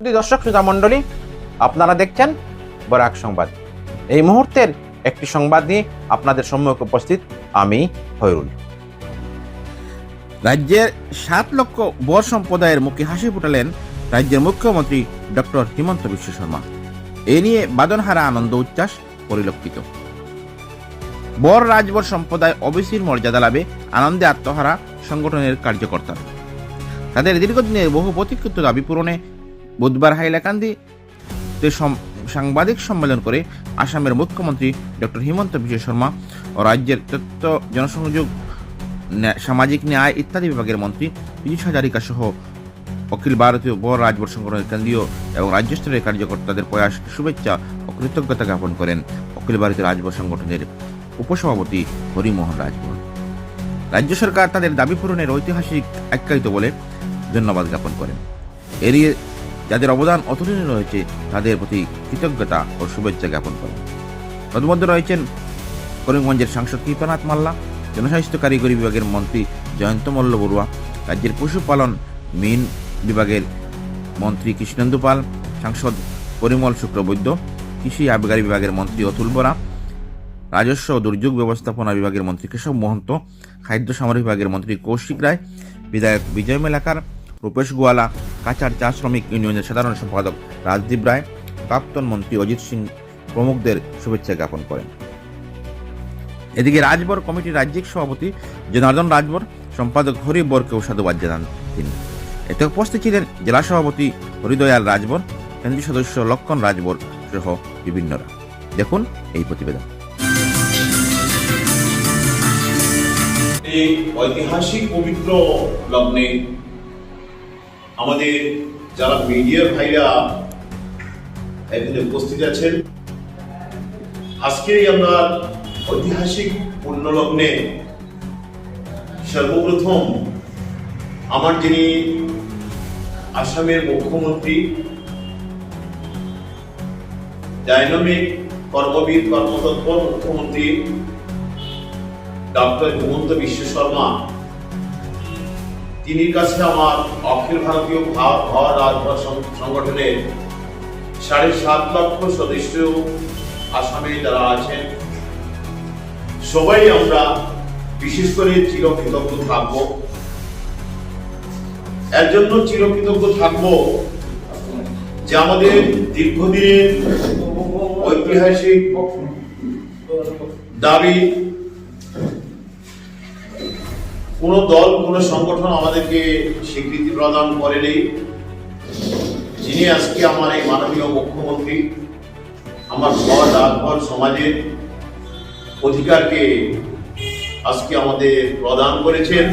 দর্শক শ্রোতা মণ্ডলী, আপনারা দেখছেন বরাক সংবাদ। এই মুহূর্তের একটি সংবাদ নিয়ে আপনাদের সম্মুখে উপস্থিত আমি হয়রুল রাজ্যের সাত লক্ষ বর সম্প্রদায়ের মুখে হাসি ফুটালেন রাজ্যের মুখ্যমন্ত্রী ডক্টর হিমন্ত বিশ্ব শর্মা। এ নিয়ে বাদনহারা আনন্দ উচ্ছ্বাস পরিলক্ষিত। বর রাজবর সম্প্রদায় ওবিসির মর্যাদা লাভে আনন্দে আত্মহারা সংগঠনের কার্যকর্তা। তাদের দীর্ঘদিনের বহু প্রতীক্ষিত দাবি পূরণে বুধবার হাইলাকান্দি সাংবাদিক সম্মেলন করে আসামের মুখ্যমন্ত্রী ডক্টর হিমন্ত বিশ্ব শর্মা ও রাজ্যের তথ্য, জনসংযোগ সামাজিক ন্যায় ইত্যাদি বিভাগের মন্ত্রী পীযুষ হাজারিকা সহ অখিল ভারতীয় বর রাজবর সংগঠনের কেন্দ্রীয় এবং রাজ্য স্তরের কার্যকর্তাদের প্রয়াস, শুভেচ্ছা ও কৃতজ্ঞতা জ্ঞাপন করেন অখিল ভারতীয় রাজবর সংগঠনের উপসভাপতি হরিমোহন রাজবর রাজ্য সরকার তাদের দাবি পূরণের ঐতিহাসিক আখ্যায়িত বলে ধন্যবাদ জ্ঞাপন করেন। এড়িয়ে যাদের অবদান অতুলনীয় রয়েছে, তাদের প্রতি কৃতজ্ঞতা ও শুভেচ্ছা জ্ঞাপন করেন। তন্মধ্যে রয়েছেন করিমগঞ্জের সাংসদ কৃপনাথ মাল্লা, জনস্বাস্থ্য কারিগরি বিভাগের মন্ত্রী জয়ন্ত মল্ল বড়ুয়া, রাজ্যের পশুপালন মিন বিভাগের মন্ত্রী কৃষ্ণেন্দু পাল, সাংসদ পরিমল শুক্রবৈদ্য কৃষি আবগারি বিভাগের মন্ত্রী অতুল বরা, রাজস্ব ও দুর্যোগ ব্যবস্থাপনা বিভাগের মন্ত্রী কেশব মহন্ত, খাদ্য সামরিক বিভাগের মন্ত্রী কৌশিক রায়, বিধায়ক বিজয় মেলাকার, রূপেশ গোয়ালা কাচার চা শ্রমিক ইউনিয়নের সাধারণ সম্পাদক রাজদীপ রায়, প্রাক্তন মন্ত্রী অজিত সিং প্রমুখদের শুভেচ্ছা জ্ঞাপন করেন। এদিকে রাজবর কমিটির রাজ্যিক সভাপতি জনার্দন রাজবর, সম্পাদক হরি বরকেও সাধুবাদ জানান তিনি। এতে উপস্থিত ছিলেন জেলা সভাপতি হরিদয়াল রাজবর, কেন্দ্রীয় সদস্য লক্ষণ রাজবর সহ বিভিন্নরা। দেখুন এই প্রতিবেদন। ঐতিহাসিক পবিত্র লগ্নে আমাদের যারা মিডিয়ার ভাইরা এখানে উপস্থিত আছেন আজকের এই আমরা ঐতিহাসিক পুণ্যলগ্নে সর্বপ্রথম আমার যিনি আসামের মুখ্যমন্ত্রী, ডাইনামিক কর্মবিদ কর্মতৎপর মুখ্যমন্ত্রী ডক্টর হিমন্ত বিশ্ব শর্মা তিনি কাছে আমার অখিল ভারতীয় রাজভর সং- সংগঠনের সাড়ে সাত লক্ষ সদস্য আসামে যারা আছেন, সবাই আমরা বিশেষ করে চিরকৃতজ্ঞ থাকব। এর জন্য চিরকৃতজ্ঞ থাকব যে আমাদের দীর্ঘদিনের ঐতিহাসিক দাবি কোন দল, কোন সংগঠন আমাদেরকে স্বীকৃতি প্রদান করেনি। যিনি আজকে আমার এই মাননীয় মুখ্যমন্ত্রী, আমার ঘর রাজঘর সমাজের অধিকারকে আজকে আমাদের প্রদান করেছেন।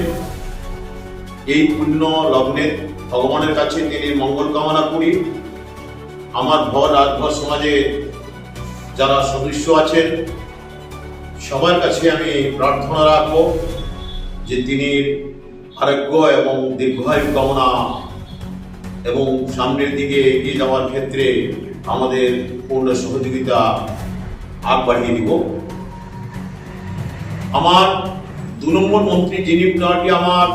এই পুণ্য লগ্নে ভগবানের কাছে তিনি মঙ্গল কামনা করি। আমার ঘর রাজঘর সমাজে যারা সদস্য আছেন, সবার কাছে আমি প্রার্থনা রাখব। যে তিনি আরোগ্য এবং দীর্ঘায়ু কামনা এবং সামনের দিকে এগিয়ে যাওয়ার ক্ষেত্রে আমাদের পূর্ণ সহযোগিতা আগ বাড়িয়ে দিব। আমার দু নম্বর মন্ত্রী যিনি ওনাটি আমার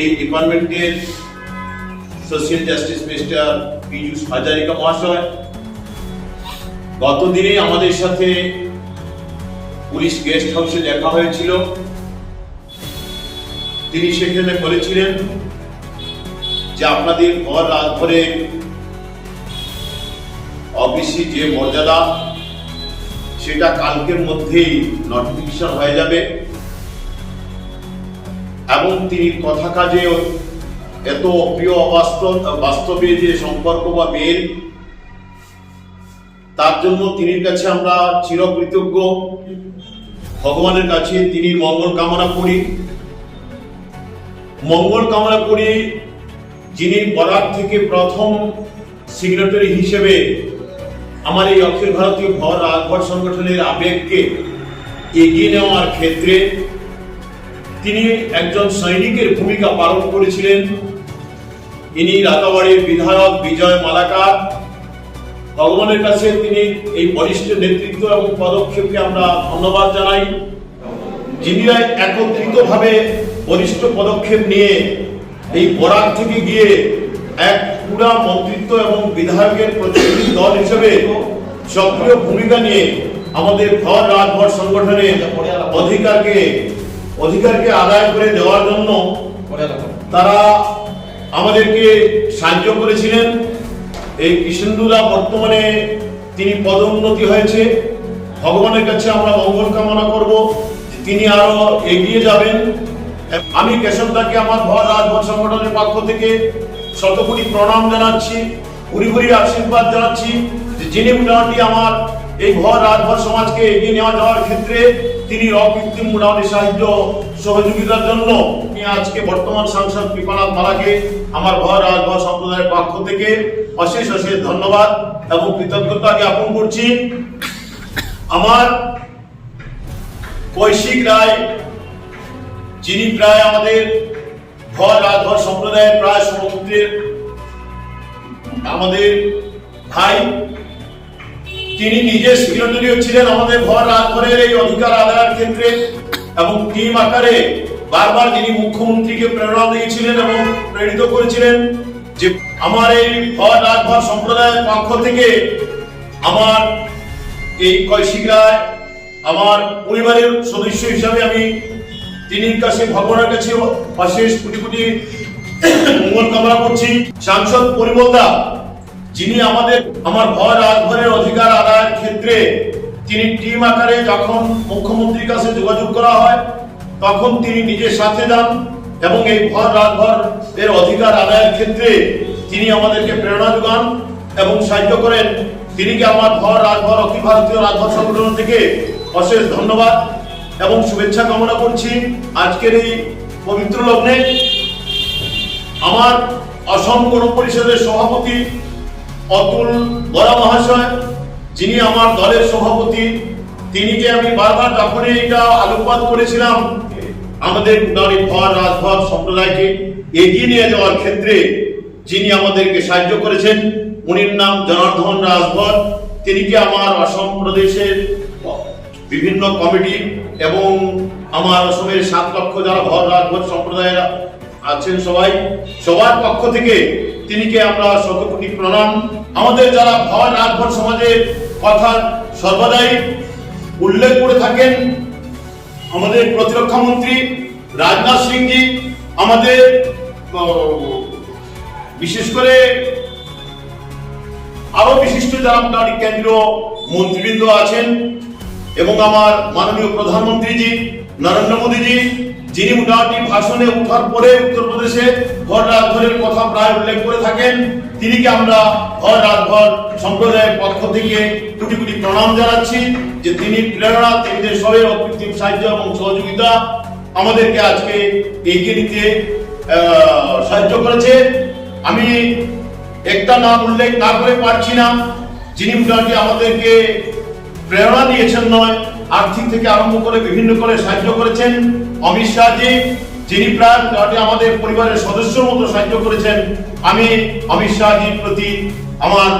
এই ডিপার্টমেন্টের social justice minister Piyush Hazarika মহাশয়। গতদিনে আমাদের সাথে পুলিশ গেস্ট হাউসে দেখা হয়েছিল। তিনি সেখানে বলেছিলেন যে আপনাদের ঘর রাজঘরে অফিসি যে মর্যাদা, সেটা কালকের মধ্যেই নোটিফিকেশন হয়ে যাবে। এবং তিনি কথা কাজে এত প্রিয় অবাস্তব, বাস্তবে যে সম্পর্ক বা মেল, তার জন্য তিনি কাছে আমরা চিরকৃতজ্ঞ। ভগবানের কাছে তিনি মঙ্গল কামনা করি। মঙ্গল কামনা করি যিনি বরাক থেকে প্রথম সিগনেটারি হিসেবে আমার এই অখিল ভারতীয় ভর রাজভর সংগঠনের আবেগকে এগিয়ে নেওয়ার ক্ষেত্রে তিনি একজন সৈনিকের ভূমিকা পালন করেছিলেন। ইনি রাতাবাড়ির বিধায়ক বিজয় মালাকার। ভগবানের কাছে তিনি এই বরিষ্ঠ নেতৃত্ব এবং পদক্ষেপকে আমরা ধন্যবাদ জানাই। যিনি একত্রিতভাবে বরিষ্ঠ পদক্ষেপ নিয়ে এই বরাক থেকে গিয়ে এক পুরা মন্ত্রিত্ব এবং বিধায়কের প্রতিনিধি দল হিসেবে সক্রিয় ভূমিকা নিয়ে আমাদের ভর রাজভর সংগঠনের অধিকারকে অধিকারকে আদায় করে দেওয়ার জন্য তারা আমাদেরকে সাহায্য করেছিলেন। এই কৃষ্ণদুদা বর্তমানে তিনি পদোন্নতি হয়েছে। ভগবানের কাছে আমরা মঙ্গল কামনা করব তিনি আরও এগিয়ে যাবেন। আমি কেশবদাকে আমার ভর রাজভর সংগঠনের পক্ষ থেকে শতকোটি প্রণাম জানাচ্ছি ভুরি আশীর্বাদ জানাচ্ছি যে যিনি মোটামুটি আমার এই ভর রাজভর সমাজকে এগিয়ে নেওয়া যাওয়ার ক্ষেত্রে তিনি অকৃত্রিম মোটামুটি সাহায্য সহযোগিতার জন্য আজকে বর্তমান সাংসদ কৃপানাথ মালাকে আমার ভর রাজভর সম্প্রদায়ের পক্ষ থেকে অশেষ অশেষ ধন্যবাদ এবং কৃতজ্ঞতা জ্ঞাপন করছি। আমার কৈশিক রায় যিনি প্রায় আমাদের ভর রাজভর সম্প্রদায়ের প্রায় সমুদ্রের আমাদের ভাই, তিনি নিজে সেক্রেটারিও ছিলেন আমাদের ভর রাজভরের এই অধিকার আদায়ের ক্ষেত্রে এবং টিম আকারে বারবার যিনি মুখ্যমন্ত্রীকে প্রেরণা দিয়েছিলেন এবং প্রেরিত করেছিলেন যে আমার এই ভর রাজভর সম্প্রদায়ের পক্ষ থেকে আমার এই কৈশিক আমার পরিবারের সদস্য হিসাবে আমি তিনি কাছে ভগবানের কাছে অশেষ কোটি কোটি মঙ্গল কামনা করছি। সাংসদ পরিমলদা, যিনি আমাদের, আমার ভয় রাজভরের অধিকার আদায়ের ক্ষেত্রে তিনি টিম আকারে যখন মুখ্যমন্ত্রীর কাছে যোগাযোগ করা হয়, তখন তিনি নিজের সাথে যান এবং এই ঘর রাজভর এর অধিকার আদায়ের ক্ষেত্রে তিনি আমাদেরকে প্রেরণা যোগান এবং সাহায্য করেন। তিনিকে আমার ঘর রাজভর অখিল ভারতীয় রাজভর সংগঠন থেকে অশেষ ধন্যবাদ। এবং শুভেচ্ছা কামনা করছি আজকের এই পবিত্র লগ্নে। আমার অসম গণ পরিষদের সভাপতি অতুল বরা মহাশয়, যিনি আমার দলের সভাপতি, তিনিকে আমি বারবার যখনই এটা আলোকপাত করেছিলাম, আমাদের নারী ভর রাজভর সম্প্রদায়কে এগিয়ে নিয়ে যাওয়ার ক্ষেত্রে যিনি আমাদেরকে সাহায্য করেছেন, উনির নাম জনার্দন রাজভর তিনিকে আমার অসম প্রদেশের বিভিন্ন কমিটি এবং আমার অসমের সাত লক্ষ যারা ভর রাজভর সম্প্রদায়ের আছেন সবাই, সবার পক্ষ থেকে তিনিকে আমরা শত কোটি প্রণাম। আমাদের যারা ভর রাজভর সমাজের কথা সর্বদাই উল্লেখ করে থাকেন, আমাদের প্রতিরক্ষা মন্ত্রী রাজনাথ সিংজি, আমাদের বিশেষ করে আরও বিশিষ্ট যারা মোটামুটি কেন্দ্রীয় মন্ত্রীবৃন্দ আছেন এবং আমার মাননীয় প্রধানমন্ত্রীজি, নরেন্দ্র মোদীজি, যিনি মোটামুটি ভাষণে ওঠার পরে উত্তরপ্রদেশে ঘর রাজভরের কথা প্রায় উল্লেখ করে থাকেন তিনিকে আমরা ঘর রাজভর সম্প্রদায়ের পক্ষ থেকে কোটি কোটি প্রণাম জানাচ্ছি যে তিনি প্রেরণা তিনি সবের অকৃত্রিম সাহায্য এবং সহযোগিতা আমাদেরকে আজকে এগিয়ে নিতে সাহায্য করেছে। আমি একটা নাম উল্লেখ না করে পারছি না। যিনি মোটামুটি আমাদেরকে প্রেরণা দিয়েছেন নয়, আর্থিক থেকে আরম্ভ করে বিভিন্ন করে সাহায্য করেছেন। অমিত শাহজি যিনি প্রাণ আমাদের পরিবারের সদস্যর মতো সাহায্য করেছেন। আমি অমিত শাহজির প্রতি আমার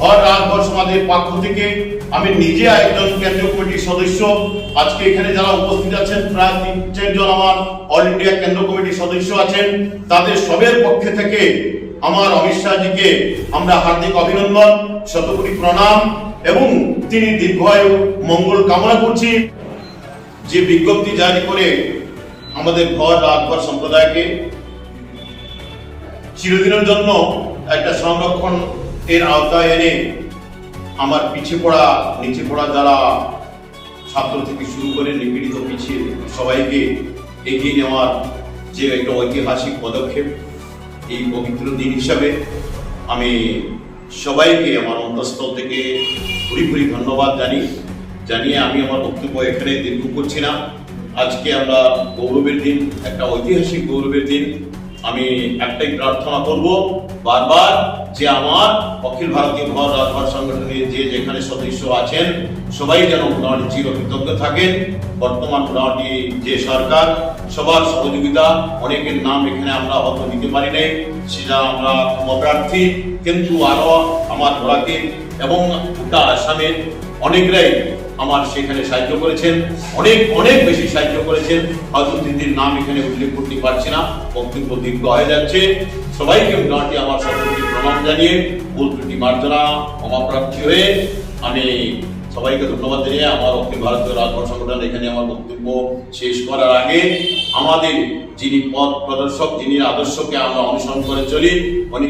ঘর রাজঘর সমাজের পক্ষ থেকে আমি নিজে একজন কেন্দ্রীয় কমিটির সদস্য। আজকে এখানে যারা উপস্থিত আছেন, প্রায় তিন চারজন আমার অল ইন্ডিয়া কেন্দ্র কমিটির সদস্য আছেন। তাদের সবের পক্ষে থেকে আমার অমিত শাহজিকে আমরা হার্দিক অভিনন্দন, শতকোটি প্রণাম। এবং তিনি দীর্ঘায়ু, মঙ্গল কামনা করছি যে বিজ্ঞপ্তি জারি করে আমাদের ঘর রাজঘর সম্প্রদায়কে চিরদিনের জন্য একটা সংরক্ষণ এর আওতায় এনে আমার পিছিয়ে পড়া, নিচে পড়া যারা ছাত্র থেকে শুরু করে নিপীড়িত পিছিয়ে সবাইকে এগিয়ে নেওয়ার যে একটা ঐতিহাসিক পদক্ষেপ, এই পবিত্র দিন হিসাবে আমি সবাইকে, আমার অন্তঃস্থল থেকে ভুরি ধন্যবাদ জানি, জানিয়ে আমি আমার বক্তব্য এখানে দীর্ঘ করছি না আজকে আমরা গৌরবের দিন, একটা ঐতিহাসিক গৌরবের দিন। আমি একটাই প্রার্থনা করব, বারবার যে আমার অখিল ভারতীয় ভর রাজভর সংগঠনের যে যেখানে সদস্য আছেন, সবাই যেন মোটামুটি চিরকৃতজ্ঞ থাকেন। বর্তমান মোটামুটি যে সরকার, সবার সহযোগিতা, অনেকের নাম এখানে আমরা হয়তো নিতে পারি নাই, সেটা আমরা ক্ষমপ্রার্থী। কিন্তু আরও আমার ঘোড়াকে এবং গোটা আসামের অনেকরাই আমার সেখানে সাহায্য করেছেন, অনেক অনেক বেশি সাহায্য করেছেন। হয়তো দিদির নাম এখানে উল্লেখ করতে পারছি না, বক্তব্য দীর্ঘ হয়ে যাচ্ছে। সবাইকে মোটামুটি আমার সকলকে প্রণাম জানিয়ে ভুল ত্রুটি মার্জনা ক্ষমাপ্রার্থী হয়ে আমি সবাইকে ধন্যবাদ জানিয়ে আমার অখিল ভারতীয় রাজভর সংগঠন এখানে আমার বক্তব্য শেষ করার আগে আমাদের যিনি পথ প্রদর্শক, যিনি আদর্শকে আমরা অনুসরণ করে চলি